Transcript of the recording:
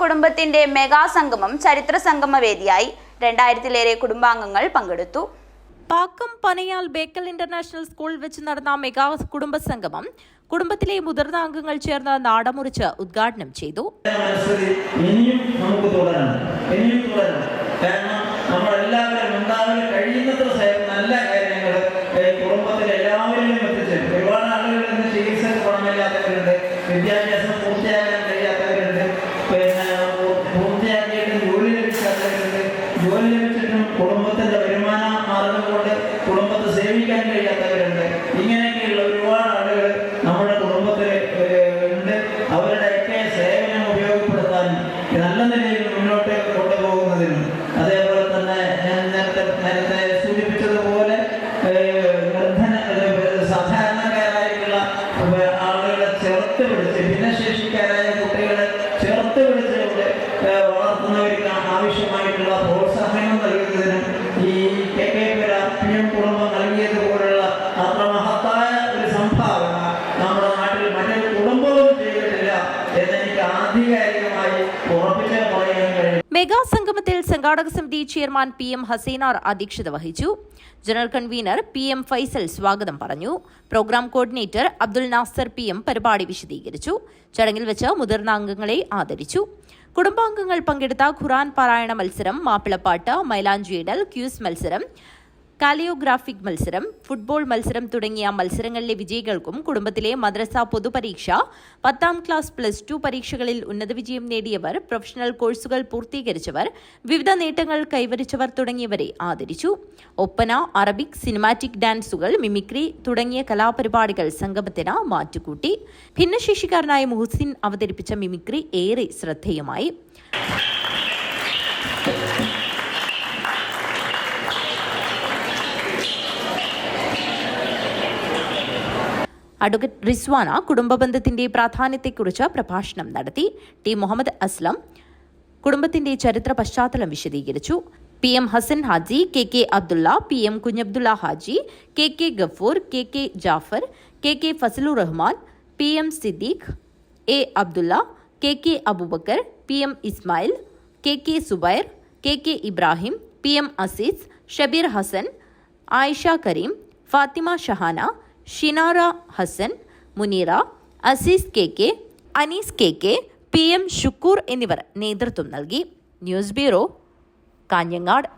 കുടുംബത്തിന്റെ മെഗാ സംഗമം ചരിത്ര സംഗമ വേദിയായി രണ്ടായിരത്തിലേറെ കുടുംബാംഗങ്ങൾ പങ്കെടുത്തു. പാക്കം പനയാൽ ബേക്കൽ ഇന്റർനാഷണൽ സ്കൂൾ വെച്ച് നടന്ന മെഗാ കുടുംബ സംഗമം കുടുംബത്തിലെ മുതിർന്ന അംഗങ്ങൾ ചേർന്ന് നാടമുറിച്ച് ഉദ്ഘാടനം ചെയ്തു. ഇനിയും നമുക്ക് തുടരണം. ഇനിയും തുടരണം. കാരണം കഴിയുന്നത്ര നല്ല കാര്യങ്ങൾ കുടുംബത്തിലെ എല്ലാവരിലും എത്തിച്ചേരും ഒരുപാട് ആളുകൾ ഇന്ന് ചികിത്സക്ക് പണമില്ലാത്തവരുണ്ട് വിദ്യാഭ്യാസം പൂർത്തിയാക്കാൻ കഴിയാത്തവരുണ്ട്. വളർത്തുന്നവർക്ക് ആവശ്യമായിട്ടുള്ള പ്രോത്സാഹനം മെഗാ സംഗമത്തിൽ സംഘാടക സമിതി ചെയർമാൻ പി എം ഹസീനാർ അധ്യക്ഷത വഹിച്ചു. General convener P M Faisal സ്വാഗതം പറഞ്ഞു. Programme coordinator Abdul Nasar P M പരിപാടി വിശദീകരിച്ചു. ചടങ്ങിൽ വെച്ച് മുതിർന്ന അംഗങ്ങളെ ആദരിച്ചു. കുടുംബാംഗങ്ങൾ പങ്കെടുത്ത ഖുറാൻ പാരായണ മത്സരം മാപ്പിളപ്പാട്ട് മൈലാഞ്ചിയിടൽ ക്യൂസ് മത്സരം കാലിയോഗ്രാഫിക് മത്സരം ഫുട്ബോൾ മത്സരം തുടങ്ങിയ മത്സരങ്ങളിലെ വിജയികൾക്കും കുടുംബത്തിലെ മദ്രസ പൊതുപരീക്ഷ പത്താം ക്ലാസ് പ്ലസ് ടു പരീക്ഷകളിൽ ഉന്നത വിജയം നേടിയവർ പ്രൊഫഷണൽ കോഴ്സുകൾ പൂർത്തീകരിച്ചവർ വിവിധ നേട്ടങ്ങൾ കൈവരിച്ചവർ തുടങ്ങിയവരെ ആദരിച്ചു. ഒപ്പന അറബിക് സിനിമാറ്റിക് ഡാൻസുകൾ മിമിക്രി തുടങ്ങിയ കലാപരിപാടികൾ സംഗമത്തിന് മാറ്റുകൂട്ടി. ഭിന്നശേഷിക്കാരനായ മുഹസിൻ അവതരിപ്പിച്ച മിമിക്രി ഏറെ ശ്രദ്ധേയമായി. അഡ്വക്കേറ്റ് റിസ്വാന കുടുംബ ബന്ധത്തിന്റെ പ്രാധാന്യത്തെക്കുറിച്ച് പ്രഭാഷണം നടത്തി. ടി. മുഹമ്മദ് അസ്ലം കുടുംബത്തിന്റെ ചരിത്ര പശ്ചാത്തലം വിശദീകരിച്ചു. P. M. Hasan Haji K. K. Abdullah P. M. Kunhabdulla Haji K. K. Gafoor K. K. Jafar K. K. Fazlur Rahman P. M. Siddique A. Abdullah K. K. Aboobacker P. M. Ismail K. K. Zubair K. K. Ibrahim P. M. Azeez Shabeer Hasan Ayisha Kareem Fathima Shahana Shinara Hasan Muneera Azeez K K Anees K K P M Shukoor എന്നിവർ നേതൃത്വം നൽകി. News bureau Kanhangad.